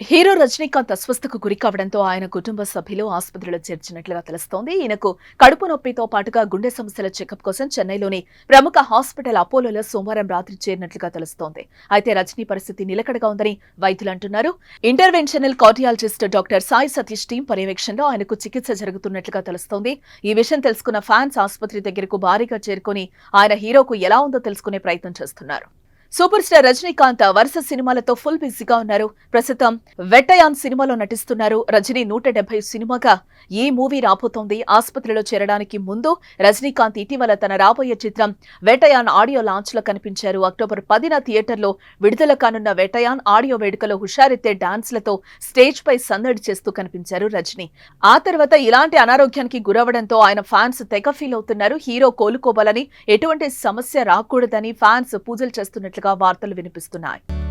Hero Rajinikanth అస్వస్థకు గురి కావడంతో ఆయన కుటుంబ సభ్యులు ఆసుపత్రిలో చేర్చినట్లుగా తెలుస్తోంది. ఈయనకు కడుపు నొప్పితో పాటుగా గుండె సమస్యల చెకప్ కోసం చెన్నైలోని ప్రముఖ హాస్పిటల్ అపోలోలో సోమవారం రాత్రి చేరినట్లుగా తెలుస్తోంది. అయితే రజనీ పరిస్థితి నిలకడగా ఉందని వైద్యులు అంటున్నారు. Interventional cardiologist doctor Sai Satish team పర్యవేక్షణలో ఆయనకు చికిత్స జరుగుతున్నట్లుగా తెలుస్తోంది. ఈ విషయం తెలుసుకున్న ఫ్యాన్స్ ఆసుపత్రి దగ్గరకు భారీగా చేరుకుని ఆయన హీరోకు ఎలా ఉందో తెలుసుకునే ప్రయత్నం చేస్తున్నారు. సూపర్ స్టార్ రజనీకాంత్ వరుస సినిమాలతో ఫుల్ బిజీగా ఉన్నారు. ప్రస్తుతం వెట్టయాన్ సినిమాలో నటిస్తున్నారు. రజనీ నూట డెబ్బై సినిమాగా ఈ మూవీ రాబోతోంది. ఆసుపత్రిలో చేరడానికి ముందు రజనీకాంత్ ఇటీవల తన రాబోయే చిత్రం వెటయాన్ ఆడియో లాంచ్లో కనిపించారు. అక్టోబర్ పదిన థియేటర్లో విడుదల కానున్న వెటయాన్ ఆడియో వేడుకలో హుషారెత్తే డాన్స్లతో స్టేజ్ పై సందడి చేస్తూ కనిపించారు రజనీ. ఆ తర్వాత ఇలాంటి అనారోగ్యానికి గురవడంతో ఆయన ఫ్యాన్స్ తెగ ఫీల్ అవుతున్నారు. హీరో కోలుకోవాలని ఎటువంటి సమస్య రాకూడదని ఫ్యాన్స్ పూజలు చేస్తున్నట్లు వార్తలు వినిపిస్తున్నాయి.